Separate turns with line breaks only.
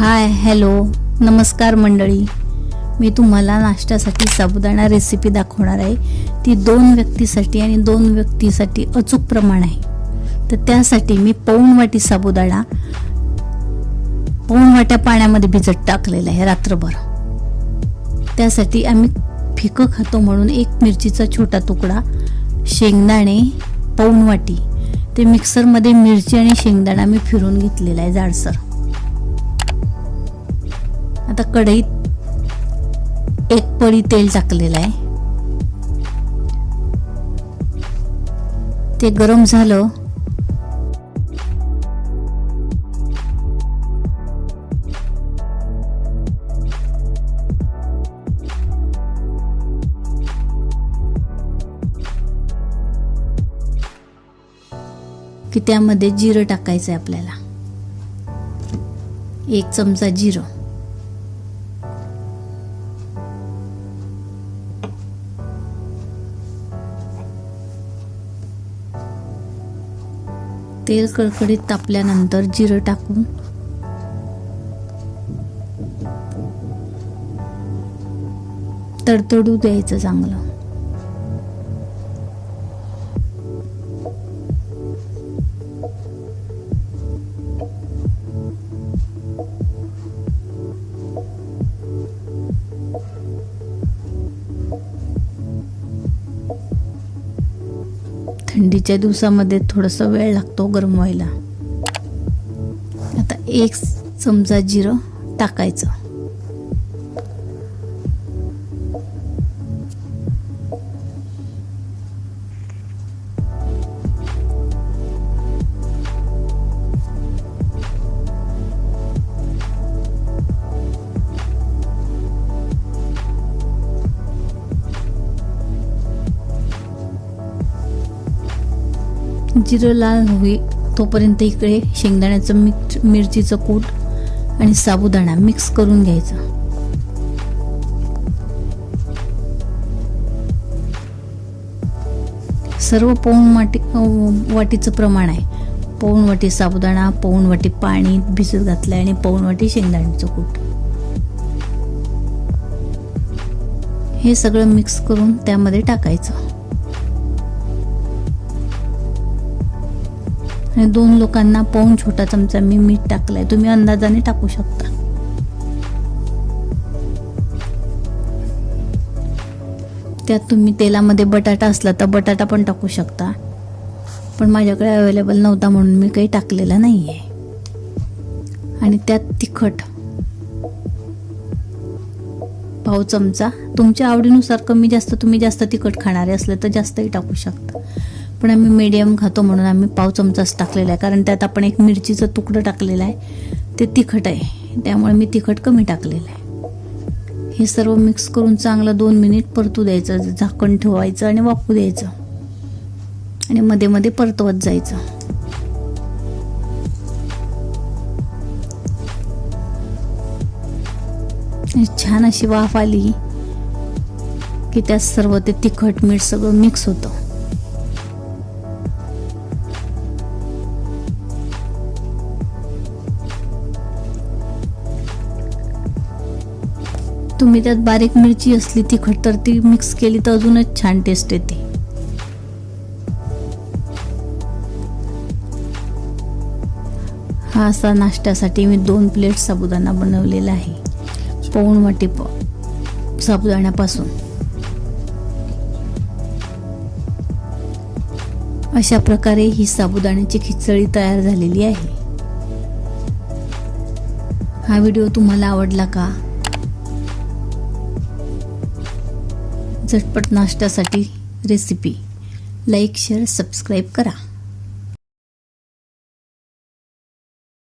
Hi hello नमस्कार मंडळी. मी तुम्हाला नाश्त्यासाठी साबुदाणा रेसिपी दाखवणार आहे. ती दोन व्यक्तीसाठी आणि दोन व्यक्तीसाठी अचूक प्रमाण आहे. तर त्यासाठी मी पाऊण वाटी साबुदाणा पाऊण वाट्या पाण्यामध्ये भिजत टाकलेला आहे रात्रभर. त्यासाठी आम्ही फिकं खातो म्हणून एक मिरचीचा छोटा तुकडा शेंगदाणे पाऊण वाटी. ते मिक्सरमध्ये मिरची आणि शेंगदाणा मी फिरून घेतलेला आहे जाडसर. आता कढईत एक पळी तेल टाकलेलं आहे. ते गरम झालं. की त्यामध्ये जिरं टाकायचं आहे आपल्याला. एक चमचा जिरं. तेल कडकडीत तापल्यानंतर जिरं टाकून तडतडू द्यायचं चांगलं. थंडीच्या दिवसामध्ये थोडंसं वेळ लागतो गरम व्हायला. आता एक चमचा जिरं टाकायचं. जिरं लाल होई तोपर्यंत इकडे शेंगदाण्याचं मिक्स मिरचीचं कूट आणि साबुदाणा मिक्स करून घ्यायचा. सर्व पौण वाटी वाटीचं प्रमाण आहे. पौण वाटी साबुदाणा पौण वाटी पाणी भिजत घातलं आणि पौण वाटी शेंगदाण्याचं कूट. हे सगळं मिक्स करून त्यामध्ये टाकायचं. आणि दोन लोकांना पाऊन छोटा चमचा मी मीठ टाकलाय. तुम्ही अंदाजाने टाकू शकता. त्यात तुम्ही तेलामध्ये बटाटा असला तर बटाटा पण टाकू शकता. पण माझ्याकडे अवेलेबल नव्हता म्हणून मी काही टाकलेला नाही आहे आणि त्यात तिखट. पाव चमचा. तुमच्या आवडीनुसार कमी जास्त तुम्ही जास्त तिखट खाणारे असले तर जास्तही टाकू शकता. पण आम्ही मीडियम खातो म्हणून आम्ही पाव चमचाच टाकलेला आहे. कारण त्यात आपण एक मिरचीचं तुकडं टाकलेलं आहे. ते तिखट आहे. त्यामुळे मी तिखट कमी टाकलेलं आहे. हे सर्व मिक्स करून चांगलं दोन मिनिट परतू द्यायचं. झाकण ठेवायचं आणि वाफू द्यायचं. आणि मध्ये मध्ये परतवत जायचं. छान अशी वाफ आली की त्यात सर्व ते तिखट मीठ सगळं मिक्स होतं. तुम्ही त्यात बारीक मिरची असली तिखट तर ती मिक्स केली तर अजूनच छान टेस्ट येते. हा असा नाश्त्यासाठी मी दोन प्लेट साबुदाणा बनवलेला आहे. पाऊण वाटी साबुदाण्यापासून. अशा प्रकारे ही साबुदाण्याची खिचडी तयार झालेली आहे. हा व्हिडिओ तुम्हाला आवडला का? झटपट नाश्त्यासाठी रेसिपी लाईक शेअर सबस्क्राईब करा.